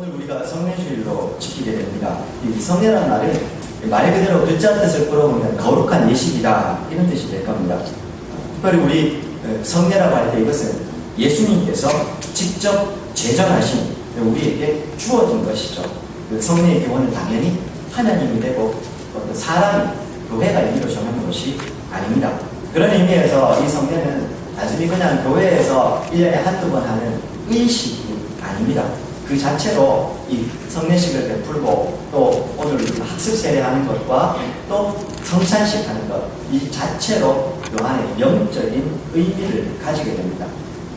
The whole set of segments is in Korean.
오늘 우리가 성례주일로 지키게 됩니다. 이 성례라는 말은 말 그대로 글자 뜻을 끌어오는 거룩한 예식이다 이런 뜻이 될 겁니다. 특별히 우리 어, 성례라고 할 때 이것은 예수님께서 직접 제정하신 우리에게 주어진 것이죠. 그 성례의 기원은 당연히 하나님이 되고 어떤 사람이 교회가 임의로 정하는 것이 아닙니다. 그런 의미에서 이 성례는 단순히 그냥 교회에서 1년에 한두 번 하는 의식이 아닙니다. 그 자체로 이 성례식을 베풀고 또 오늘 학습 세례하는 것과 또 성찬식 하는 것 이 자체로 요 안에 영적인 의미를 가지게 됩니다.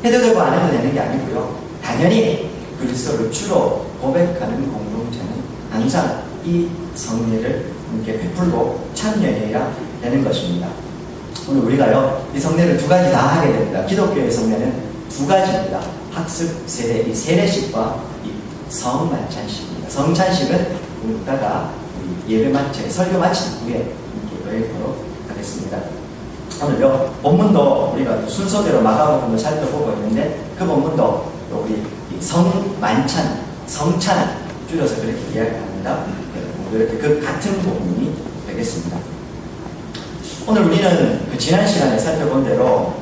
해도 되고 안 해도 되는 게 아니고요. 당연히 그리스도를 주로 고백하는 공동체는 항상 이 성례를 이렇게 베풀고 참여해야 되는 것입니다. 오늘 우리가요 이 성례를 두 가지 다 하게 됩니다. 기독교의 성례는 두 가지입니다. 학습 세례, 이 세례식과 이 성만찬식입니다. 성찬식은 이따가 예배 마치 설교 마친 후에 이렇게 여행으로 하겠습니다. 오늘요 본문도 우리가 순서대로 마가복음을 살펴보고 있는데 그 본문도 우리 성만찬, 성찬 줄여서 그렇게 이야기합니다. 이렇게 그 같은 본문이 되겠습니다. 오늘 우리는 그 지난 시간에 살펴본 대로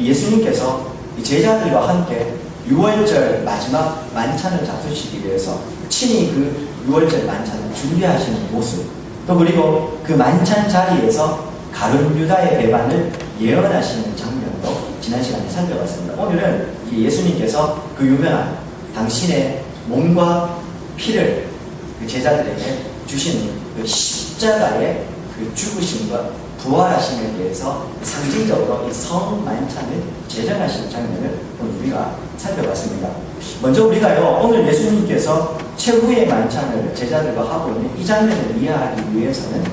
예수님께서 제자들과 함께 6월절 마지막 만찬을 잡수시기 위해서 친히 그 6월절 만찬을 준비하시는 모습 또 그리고 그 만찬 자리에서 가룟 유다의 배반을 예언하시는 장면도 지난 시간에 살펴봤습니다. 오늘은 예수님께서 그 유명한 당신의 몸과 피를 그 제자들에게 주시는 그 십자가의 그 죽으심과 부활하심에 대해서 상징적으로 이 성만찬을 제정하시는 장면을 우리가 살펴봤습니다. 먼저 우리가요, 오늘 예수님께서 최후의 만찬을 제자들과 하고 있는 이 장면을 이해하기 위해서는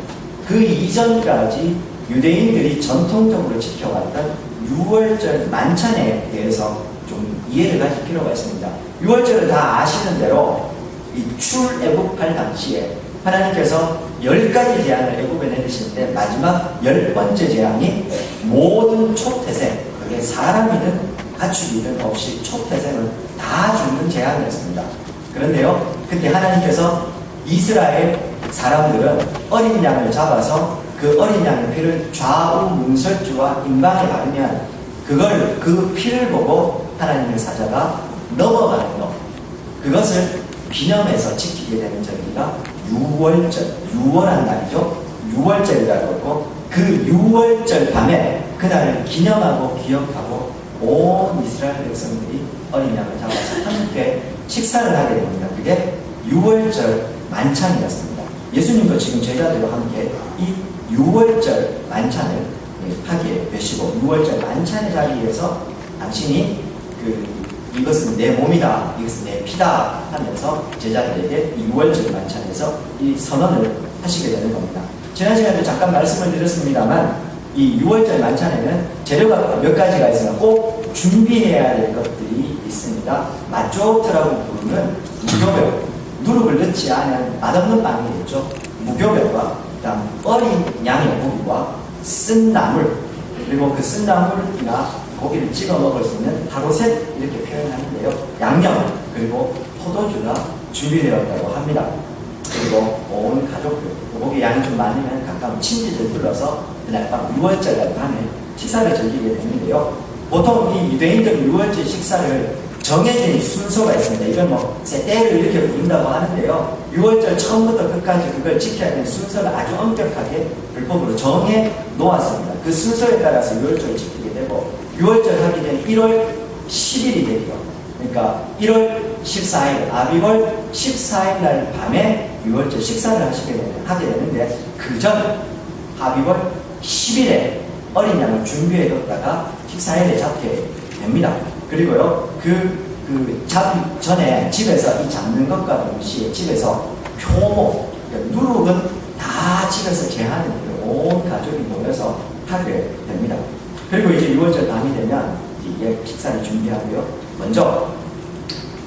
그 이전까지 유대인들이 전통적으로 지켜왔던 6월절 만찬에 대해서 좀 이해를 가질 필요가 있습니다. 6월절을 다 아시는 대로 이 출애굽할 당시에 하나님께서 열 가지 재앙을 애굽에 때 마지막 열 번째 재앙이 모든 초태생, 그게 사람이든 가축이든 없이 초태생을 다 죽는 재앙이었습니다. 그런데요, 그때 하나님께서 이스라엘 사람들은 어린 양을 잡아서 그 어린 양의 피를 좌우 문설주와 임방에 바르면 그걸 그 피를 보고 하나님의 사자가 넘어가는 것 그것을 기념해서 지키게 되는 절기가 6월절 6월한 날이죠 6월절이라고 하고 그 6월절 밤에 그날을 기념하고 기억하고 온 이스라엘 백성들이 어린 양을 잡아서 함께 식사를 하게 됩니다 그게 6월절 만찬이었습니다 예수님도 지금 제자들과 함께 이 6월절 만찬을 하게 되시고 6월절 만찬의 자리에서 당신이 그 이것은 내 몸이다, 이것은 내 피다 하면서 제자들에게 6월절 만찬에서 이 선언을 하시게 되는 겁니다. 지난 시간에도 잠깐 말씀을 드렸습니다만 이 6월절 만찬에는 재료가 몇 가지가 있어요. 꼭 준비해야 될 것들이 있습니다. 마조트라고 부르는 무교별, 누룩을 넣지 않은 맛없는 빵이겠죠. 무교별과 그다음 어린 양의 고기와 쓴 나물 그리고 그 쓴 나물이나 고기를 찍어 먹을 수 있는 하루셋 이렇게 표현하는데요. 양념 그리고 포도주가 준비되었다고 합니다. 그리고 온 가족들 고기 양이 좀 많으면 가까운 친지들 불러서 그날 밤 6월절 날 밤에 식사를 즐기게 되는데요. 보통 이 유대인들 6월절 식사를 정해진 순서가 있습니다. 이건 뭐 때를 이렇게 부른다고 하는데요. 6월절 처음부터 끝까지 그걸 지켜야 되는 순서를 아주 엄격하게 불법으로 정해 놓았습니다. 그 순서에 따라서 6월절을 지키게 되고 6월절 하게 되면 1월 10일이 되죠. 그러니까 1월 14일, 아비월 14일 날 밤에 6월절 식사를 하시게 되는데 그전 아비월 10일에 어린 양을 준비해 뒀다가 식사일에 잡게 됩니다. 그리고요, 그, 그, 잡기 전에 집에서 이 잡는 것과 동시에 집에서 표모, 그러니까 누룩은 다 집에서 제하는 온 가족이 모여서 하게 됩니다. 그리고 이제 6월절 밤이 되면 이제 식사를 준비하고요. 먼저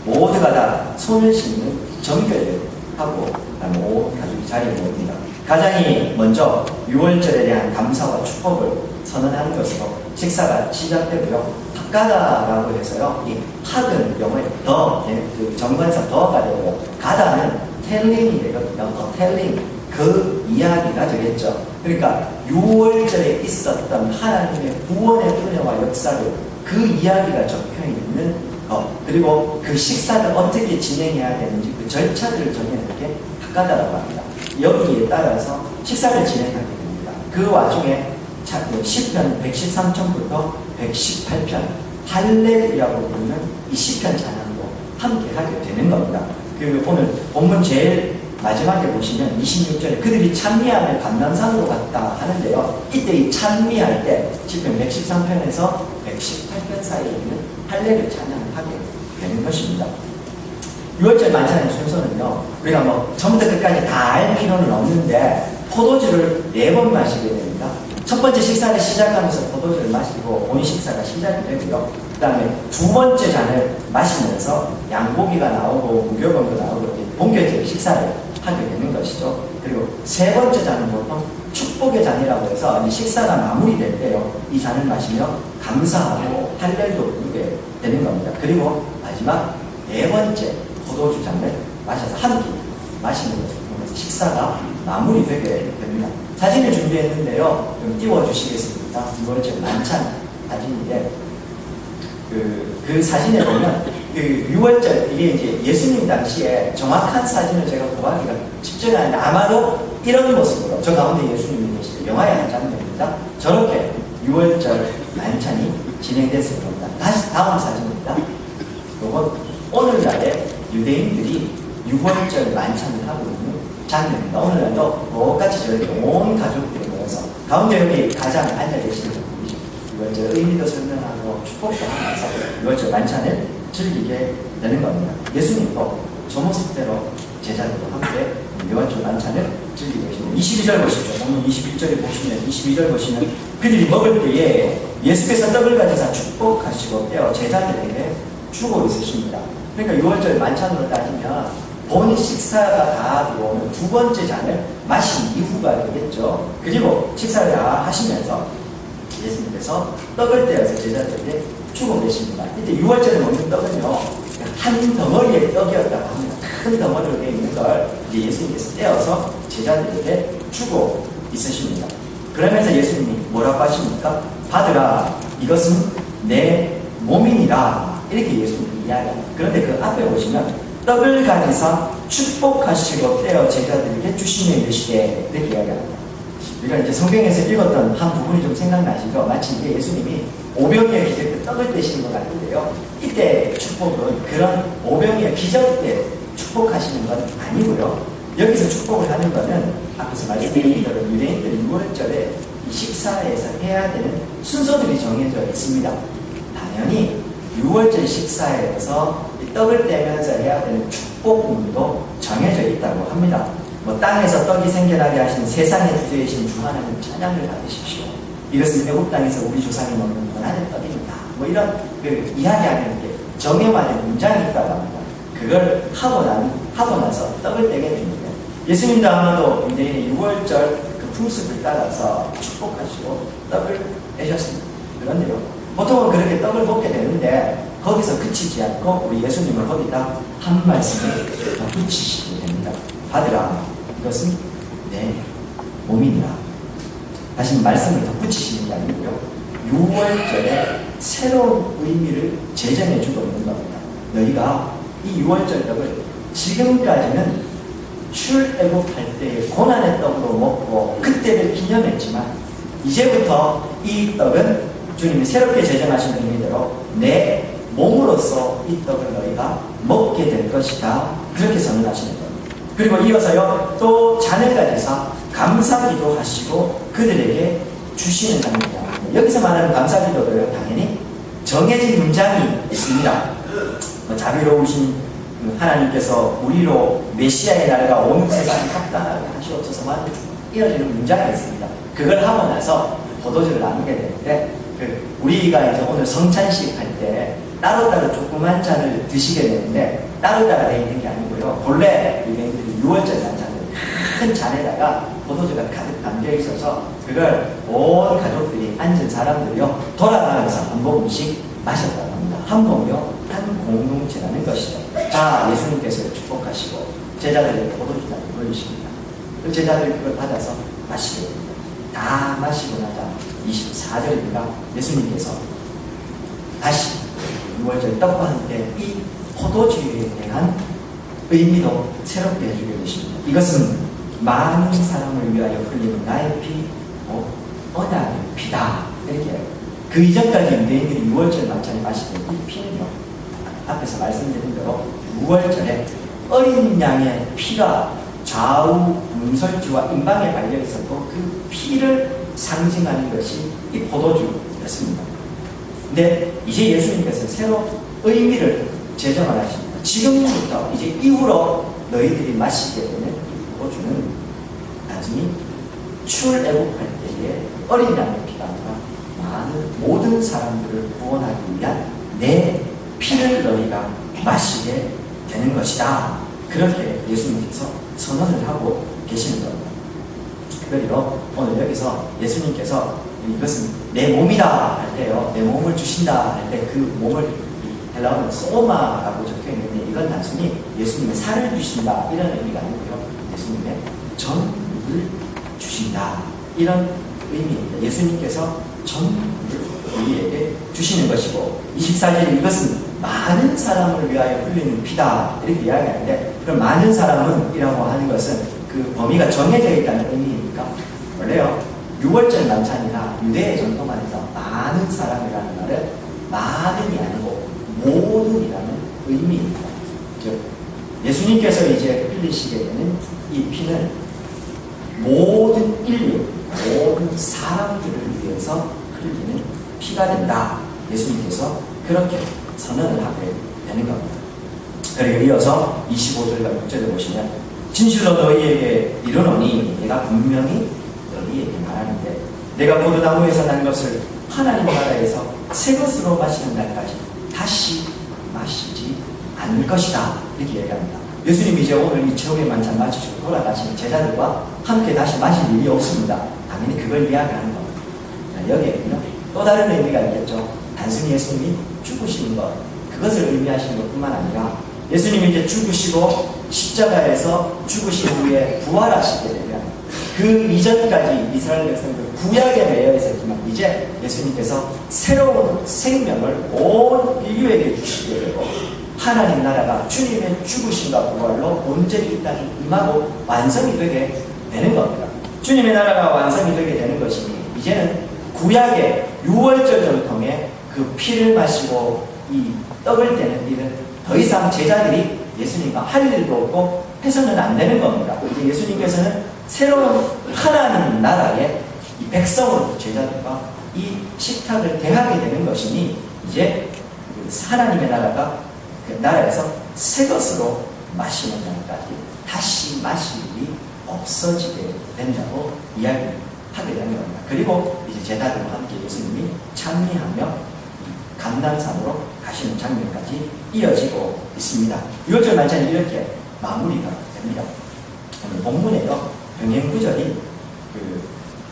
모두가 다 손을 씻는 정결을 하고 온 가족이 자리에 모입니다. 가장이 먼저 6월절에 대한 감사와 축복을 선언하는 것으로 식사가 시작되고요. 가다라고 해서요. 이 학은 영어에 더, 예, 그 정관사 더가 되고 가다는 텔링이 되거든요. 더 텔링. 그 이야기가 되겠죠. 그러니까 6월절에 있었던 하나님의 구원의 은혜와 역사를 그 이야기가 적혀 있는 것 그리고 그 식사를 어떻게 진행해야 되는지 그 절차들을 정해놓은 게 학가다라고 합니다. 여기에 따라서 식사를 진행하게 됩니다. 그 와중에 자, 그 10편 113편부터 118편 할렐이라고 부르는 이 10편 찬양도 함께 하게 되는 겁니다. 그 오늘 본문 제일 마지막에 보시면 26절에 그들이 찬미하며 감남산으로 갔다 하는데요. 이때 이 찬미할 때 10편 113편에서 118편 사이에 있는 할례를 찬양하게 되는 것입니다. 6월절 만찬의 순서는요. 우리가 뭐 처음부터 끝까지 다 알 필요는 없는데 포도주를 네 번 마시게 됩니다. 첫 번째 식사를 시작하면서 포도주를 마시고 본 식사가 시작이 되고요. 그 다음에 두 번째 잔을 마시면서 양고기가 나오고 무교병도 나오고 이렇게 본격적인 식사를 하게 되는 것이죠. 그리고 세 번째 잔은 보통 축복의 잔이라고 해서 이 식사가 마무리될 때요. 이 잔을 마시며 감사하고 할렐도 부르게 되는 겁니다. 그리고 마지막 네 번째 포도 주 잔을 마셔서 함께 마시는 것을 보면서 식사가 마무리되게 됩니다. 사진을 준비했는데요. 좀 띄워주시겠습니다. 두 번째 만찬 사진인데 그, 그 사진에 보면 그 6월절 이게 이제 예수님 당시에 정확한 사진을 제가 구하기가 쉽지는 않은데 아마도 이런 모습으로 저 가운데 예수님이 계시죠. 영화의 한 장면입니다. 저렇게 6월절 만찬이 진행됐을 겁니다. 다시 다음 사진입니다. 요건 유대인들이 6월절 만찬을 하고 있는 장면입니다. 오늘날도 똑같이 저렇게 온 가족들이 모여서 가운데 여기 가장 앉아 계시는 분이죠. 6월절 의미도 설명하고 축복도 하면서 6월절 만찬을 즐기게 되는 겁니다. 예수님도 저 모습대로 제자들과 함께 6월절 만찬을 즐기고 계십니다. 22절 보시죠. 오늘 21절에 보시면 22절 보시면 그들이 먹을 때에 예수께서 떡을 가져서 축복하시고 떼어 제자들에게 주고 있으십니다. 그러니까 6월절 만찬으로 따지면 본 식사가 다 들어오면 두 번째 잔을 마신 이후가 되겠죠. 그리고 식사를 다 하시면서 예수님께서 떡을 떼어서 제자들에게 주고 계십니다. 이때 6월절에 먹는 떡은요, 한 덩어리의 떡이었다고 합니다. 큰 덩어리로 되어 있는 걸 예수님께서 떼어서 제자들에게 주고 있으십니다. 그러면서 예수님이 뭐라고 하십니까? 받으라, 이것은 내 몸이니라. 이렇게 예수님 이 이야기합니다. 그런데 그 앞에 보시면 떡을 가지사 축복하시고 떼어 제자들에게 주시며 이르시되 이렇게 이야기합니다. 우리가 이제 성경에서 읽었던 한 부분이 좀 생각나시죠? 마치 이게 예수님이 오병이어 기적 때 떡을 떼시는 것 같은데요. 이때 축복은 그런 오병이어 기적 때 축복하시는 건 아니고요. 여기서 축복을 하는 것은 앞에서 말씀드린 대로 유대인들이 6월절에 이 식사에서 해야 되는 순서들이 정해져 있습니다. 당연히 6월절 식사에서 이 떡을 떼면서 해야 되는 축복문도 정해져 있다고 합니다. 뭐 땅에서 떡이 생겨나게 하신 세상의 주제이신 주 하나님 찬양을 받으십시오. 이것은 애국 땅에서 우리 조상이 먹는 권한의 떡입니다. 뭐 이런 그 이야기하는 게 정해만의 문장이 있다고 합니다. 그걸 하고 난 하고 나서 떡을 떼게 됩니다. 예수님도 아마도 유대인의 6월절 그 풍습을 따라서 축복하시고 떡을 떼셨습니다. 그런데요, 보통은 그렇게 떡을 먹게 되는데 거기서 그치지 않고 우리 예수님은 거기다 한 말씀을 더 붙이시게 됩니다. 받으라. 이것은 내 몸이니라. 다시 말씀을 덧붙이시는 게 아니고요. 6월절에 새로운 의미를 제정해 주고 있는 겁니다. 너희가 이 6월절 떡을 지금까지는 출애굽할 때의 고난의 떡으로 먹고 그때를 기념했지만 이제부터 이 떡은 주님이 새롭게 제정하신 의미대로 내 몸으로서 이 떡을 너희가 먹게 될 것이다. 그렇게 선언하시는 겁니다. 그리고 이어서요, 또 잔을 가져서 감사기도 하시고 그들에게 주시는 겁니다. 여기서 말하는 감사기도도요, 당연히 정해진 문장이 있습니다. 뭐 자비로우신 하나님께서 우리로 메시아의 날과 온 세상을 합당하게 하시옵소서 만 이어지는 문장이 있습니다. 그걸 하고 나서 포도주를 나누게 되는데 그 우리가 이제 오늘 성찬식 할 때 따로따로 조그만 잔을 드시게 되는데 따로따로 되어 있는 게 아니고요. 본래 유대인들이 6월절 잔을 큰 잔에다가 포도주가 가득 담겨 있어서 그걸 온 가족들이 앉은 사람들이요 돌아가면서 한 모금씩 마셨다고 합니다. 한 몸이요, 한 공동체라는 것이죠. 자, 예수님께서 축복하시고 제자들에게 포도주 잔을 보여주십니다. 그 제자들이 그걸 받아서 마시게 됩니다. 다 마시고 나자 24절입니다. 예수님께서 다시 6월절 떡과 함께 이 포도주에 대한 의미도 새롭게 해주게 되십니다. 이것은 많은 사람을 위하여 흘리는 나의 피, 어, 언약의 피다. 이렇게 그 이전까지 유대인들이 6월절 만찬에 마시던 이 피는요. 앞에서 말씀드린 대로 6월절에 어린 양의 피가 좌우 문설주와 임방에 발려 있었고 그 피를 상징하는 것이 이 포도주였습니다. 근데 이제 예수님께서 새로 의미를 제정을 하십니다. 지금부터 이제 이후로 너희들이 마시게 되는 이 포도주는 단순히 출애굽할 때에 어린 양의 피가 아니라 많은 모든 사람들을 구원하기 위한 내 피를 너희가 마시게 되는 것이다. 그렇게 예수님께서 선언을 하고 계시는 겁니다. 특별히로 오늘 여기서 예수님께서 이것은 내 몸이다 할 때요, 내 몸을 주신다 할 때 그 몸을 헬라어는 소마라고 적혀 있는데 이건 단순히 예수님의 살을 주신다 이런 의미가 아니고요, 예수님의 전을 주신다 이런 의미입니다. 예수님께서 전을 우리에게 주시는 것이고 24절에 이것은 많은 사람을 위하여 흘리는 피다 이렇게 이야기하는데 그럼 많은 사람은 이라고 하는 것은 그 범위가 정해져 있다는 의미 원래요 6월절 만찬이나 유대의 전통 안에서 많은 사람이라는 말은 많은이 아니고 모든이라는 의미입니다. 즉 예수님께서 이제 흘리시게 되는 이 피는 모든 인류, 모든 사람들을 위해서 흘리는 피가 된다. 예수님께서 그렇게 선언을 하게 되는 겁니다. 그리고 이어서 25절과 6절에 보시면 진실로 너희에게 이르노니 내가 분명히 너희에게 말하는데 내가 포도나무에서 난 것을 하나님 나라에서 새 것으로 마시는 날까지 다시 마시지 않을 것이다 이렇게 얘기합니다. 예수님이 이제 오늘 이 최후의 만찬 마치시고 돌아가시는 제자들과 함께 다시 마실 일이 없습니다. 당연히 그걸 이야기하는 겁니다. 여기에는요 또 다른 의미가 있겠죠. 단순히 예수님이 죽으시는 것 그것을 의미하시는 것뿐만 아니라 예수님이 이제 죽으시고 십자가에서 죽으신 후에 부활하시게 되면 그 이전까지 이스라엘 백성들 구약에 매여 있었지만 이제 예수님께서 새로운 생명을 온 인류에게 주시게 되고 하나님 나라가 주님의 죽으심과 부활로 온전히 이 땅에 임하고 완성이 되게 되는 겁니다. 주님의 나라가 완성이 되게 되는 것이니 이제는 구약의 유월절 전통에 그 피를 마시고 이 떡을 떼는 일은 더 이상 제자들이 예수님과 할 일도 없고 해서는 안 되는 겁니다. 이제 예수님께서는 새로운 하나님 나라의 이 백성으로 제자들과 이 식탁을 대하게 되는 것이니 이제 하나님의 나라가 그 나라에서 새 것으로 마시는 날까지 다시 마실 일이 없어지게 된다고 이야기하게 되는 겁니다. 그리고 이제 제자들과 함께 예수님이 찬미하며 감남산으로 가시는 장면까지 이어지고 있습니다. 6절 만찬이 이렇게 마무리가 됩니다. 오늘 본문에요. 병행 구절이 그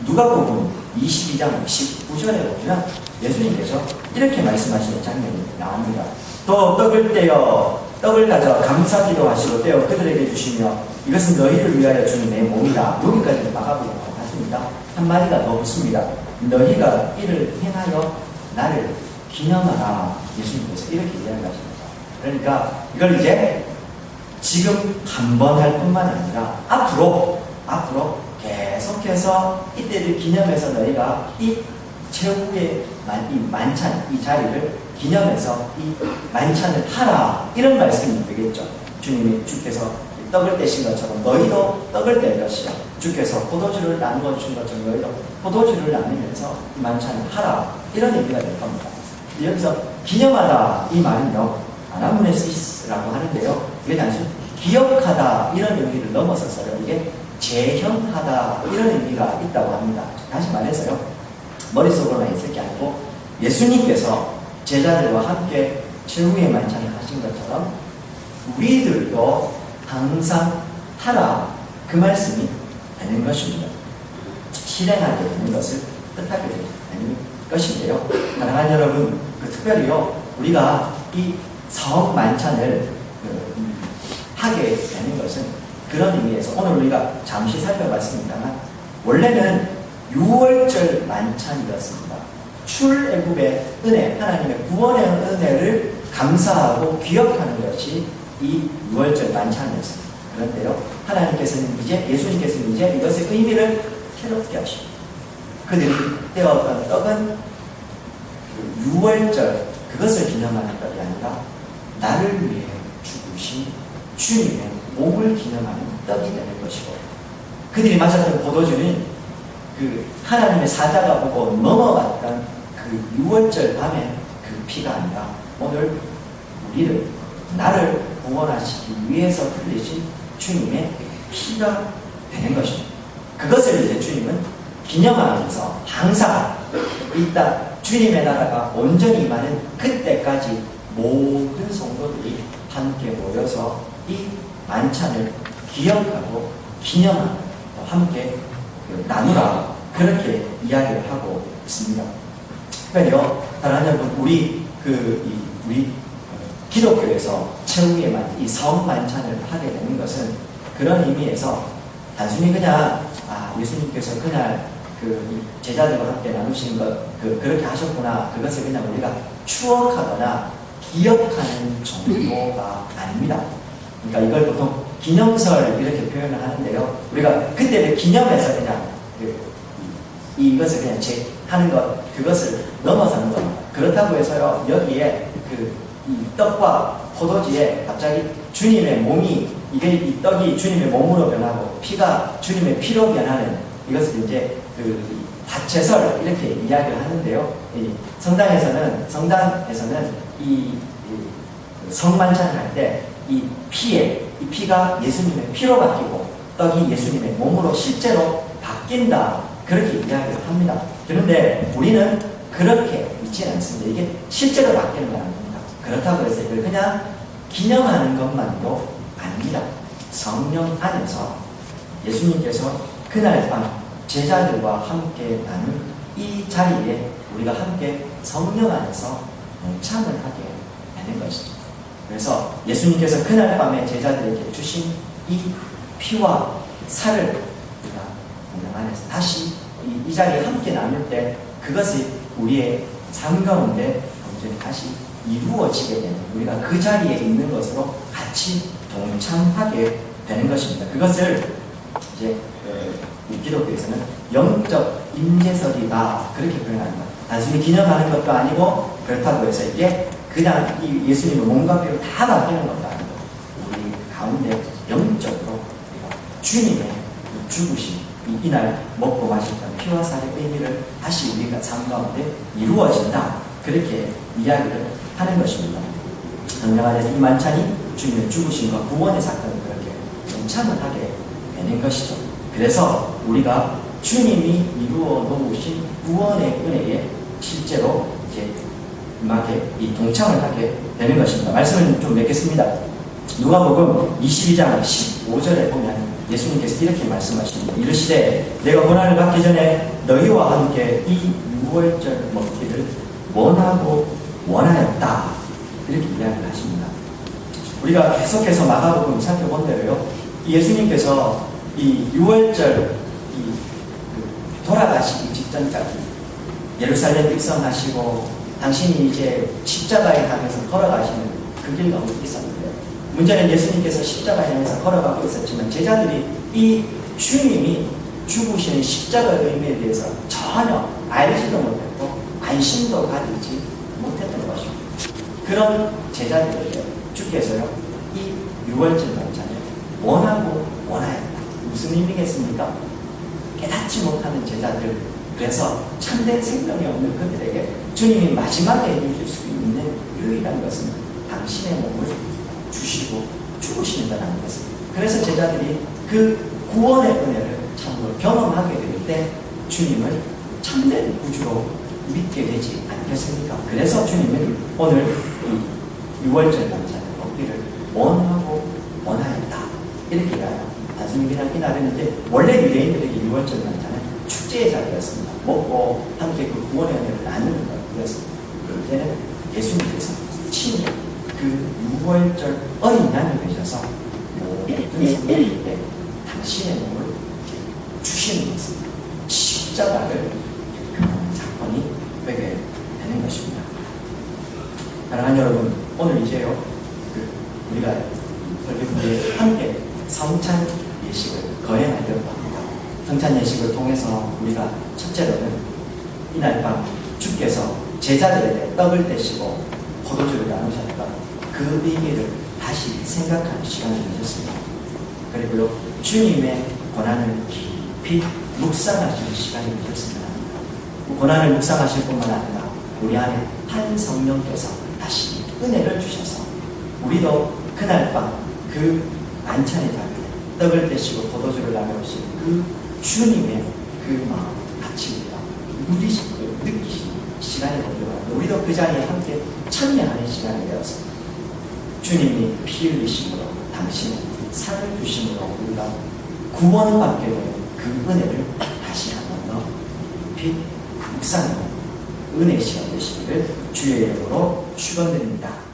누가복음 22장 19절에 보면 예수님께서 이렇게 말씀하시는 장면이 나옵니다. 또 떡을 떼어 떡을 가져 감사기도 하시고 떼어 그들에게 주시며 이것은 너희를 위하여 주는 내 몸이다. 여기까지 마가복음 같습니다. 한 마디가 더 붙습니다. 너희가 이를 행하여 나를 기념하라. 예수님께서 이렇게 이야기하십니다. 그러니까 이걸 이제 지금 한 번 할 뿐만 아니라 앞으로 앞으로 계속해서 이때를 기념해서 너희가 이 최후의 만, 이 만찬 이 자리를 기념해서 이 만찬을 하라 이런 말씀이 되겠죠. 주님이 주께서 떡을 떼신 것처럼 너희도 떡을 뗄 것이요. 주께서 포도주를 나누어 주신 것처럼 너희도 포도주를 나누면서 이 만찬을 하라 이런 의미가 될 겁니다. 여기서 기념하다 이 말은요 아나무네시스라고 하는데요 이게 단순 기억하다 이런 의미를 넘어서서요 이게 재현하다 이런 의미가 있다고 합니다. 다시 말해서요. 머릿속으로만 있을 게 아니고 예수님께서 제자들과 함께 최후의 만찬을 하신 것처럼 우리들도 항상 하라 그 말씀이 되는 것입니다. 실행하게 되는 것을 뜻하게 되는 것인데요. 사랑하는 여러분 그그 특별히요 우리가 이 사업 만찬을 그, 음, 하게 되는 것은 그런 의미에서 오늘 우리가 잠시 살펴봤습니다만 원래는 6월절 만찬이었습니다. 출애굽의 은혜, 하나님의 구원의 은혜를 감사하고 기억하는 것이 이 6월절 만찬이었습니다. 그런데요, 하나님께서는 이제, 예수님께서는 이제 이것의 의미를 새롭게 하십니다. 그들이 떼었던 떡은 그 6월절, 그것을 기념하는 떡이 아니라 나를 위해 죽으신 주님의 몸을 기념하는 떡이 되는 것이고 그들이 마셨던 포도주는 그 하나님의 사자가 보고 넘어갔던 그 6월절 밤에 그 피가 아니라 오늘 우리를 나를 구원하시기 위해서 흘리신 주님의 피가 되는 것입니다. 그것을 이제 주님은 기념하면서 항상 이따 주님의 나라가 온전히 임하는 그때까지 모든 성도들이 함께 모여서 이 만찬을 기억하고 기념하고 함께 그 나누라 그렇게 이야기를 하고 있습니다. 특별히요 다른 여러분 우리 그 이, 우리 기독교에서 최후의 이 사업 만찬을 하게 되는 것은 그런 의미에서 단순히 그냥 아 예수님께서 그날 그 제자들과 함께 나누신 것 그 그렇게 하셨구나 그것을 그냥 우리가 추억하거나 기억하는 정도가 아닙니다. 그러니까 이걸 보통 기념설 이렇게 표현을 하는데요. 우리가 그때를 기념해서 그냥 그, 이것을 그냥 제 하는 것 그것을 넘어서는 겁니다. 그렇다고 해서요 여기에 그 이 떡과 포도지에 갑자기 주님의 몸이 이게 이 떡이 주님의 몸으로 변하고 피가 주님의 피로 변하는 이것을 이제 그 화채설 이렇게 이야기를 하는데요. 이 성당에서는 성당에서는 이, 이 성만찬 할때 이 피에 이 피가 예수님의 피로 바뀌고 떡이 예수님의 몸으로 실제로 바뀐다 그렇게 이야기를 합니다. 그런데 우리는 그렇게 믿지는 않습니다. 이게 실제로 바뀌는 건 아닙니다. 그렇다고 해서 이걸 그냥 기념하는 것만도 아닙니다. 성령 안에서 예수님께서 그날 밤 제자들과 함께 나눈 이 자리에 우리가 함께 성령 안에서 동참을 하게 되는 것이죠. 그래서 예수님께서 그날 밤에 제자들에게 주신 이 피와 살을 우리가 성령 안에서 다시 이, 이 자리에 함께 나눌 때 그것이 우리의 삶 가운데 온전히 다시 이루어지게 되는 우리가 그 자리에 있는 것으로 같이 동참하게 되는 것입니다. 그것을 이제 어, 기독교에서는 영적 임재설이다 그렇게 표현합니다. 단순히 기념하는 것도 아니고 그렇다고 해서 이게 그냥 이 예수님의 몸과 피로 다 바뀌는 아니고 우리 가운데 영적으로 주님의 죽으신 이날 먹고 마셨던 피와 살의 의미를 다시 우리가 삶 가운데 이루어진다 그렇게 이야기를 하는 것입니다. 성령 안에서 이 만찬이 주님의 죽으심과 구원의 사건을 그렇게 동참을 하게 되는 것이죠. 그래서 우리가 주님이 이루어 놓으신 구원의 은혜에 실제로 음악에 이 동참을 하게 되는 것입니다. 말씀을 좀 맺겠습니다. 누가복음 22장 15절에 보면 예수님께서 이렇게 말씀하십니다. 이르시되 내가 고난을 받기 전에 너희와 함께 이 유월절 먹기를 원하고 원하였다. 이렇게 이야기를 하십니다. 우리가 계속해서 마가복음 살펴본 대로요. 예수님께서 이 6월절 이그 돌아가시기 직전까지 예루살렘 입성하시고 당신이 이제 십자가에 향해서 걸어가시는 그길 가운데 있었는데 문제는 예수님께서 십자가에 향해서 걸어가고 있었지만 제자들이 이 주님이 죽으시는 십자가의 의미에 대해서 전혀 알지도 못했고 관심도 가지지 못했던 것입니다. 그런 제자들에게 주께서요 이 유월절 반찬을 원하고 원하였다. 무슨 의미겠습니까? 깨닫지 못하는 제자들 그래서 참된 생명이 없는 그들에게 주님이 마지막에 해주실 수 있는 유일한 것은 당신의 몸을 주시고 죽으시는다는 것입니다. 그래서 제자들이 그 구원의 은혜를 참으로 경험하게 될 때 주님을 참된 구주로 믿게 되지 않겠습니까? 그래서 주님은 오늘 이 6월절 남자를 먹기를 원하고 원하였다. 이렇게 이야기합니다. 단순히 그냥 이제 원래 유대인들에게 6월절 남자는 축제의 자리였습니다. 먹고 함께 그 구원의 은혜를 나누는 것이었습니다. 이제는 예수님께서 친히 그 유월절 어린 양이 되셔서 모든 성도에게 당신의 몸을 주시는 것은 십자가를 그런 사건이 되게 되는 것입니다. 사랑하는 여러분, 오늘 이제요, 그 우리가 설교분들이 함께 성찬 예식을 거행하려고 합니다. 성찬 예식을 통해서 우리가 첫째로는 이날 밤 주께서 제자들에게 떡을 떼시고 포도주를 나누셨던 그 의미를 다시 생각하는 시간이 되셨습니다. 그리고요, 주님의 고난을 깊이 묵상하시는 시간이 되셨습니다. 고난을 묵상하실 뿐만 아니라 우리 안에 한 성령께서 다시 은혜를 주셔서 우리도 그날 밤 그 안찬의 자리에 떡을 떼시고 포도주를 나누신 그 주님의 그 마음 같이 우리가 누리시고 느끼시는 시간이 바랍니다. 우리도 그 자리에 함께 참여하는 시간이 되어서 주님이 피 흘리심으로 당신의 살을 주심으로 우리가 구원받게 되는 그 은혜를 다시 한 번 더 깊이 묵상하는 은혜 시간 되시기를 주의 이름으로 축원드립니다.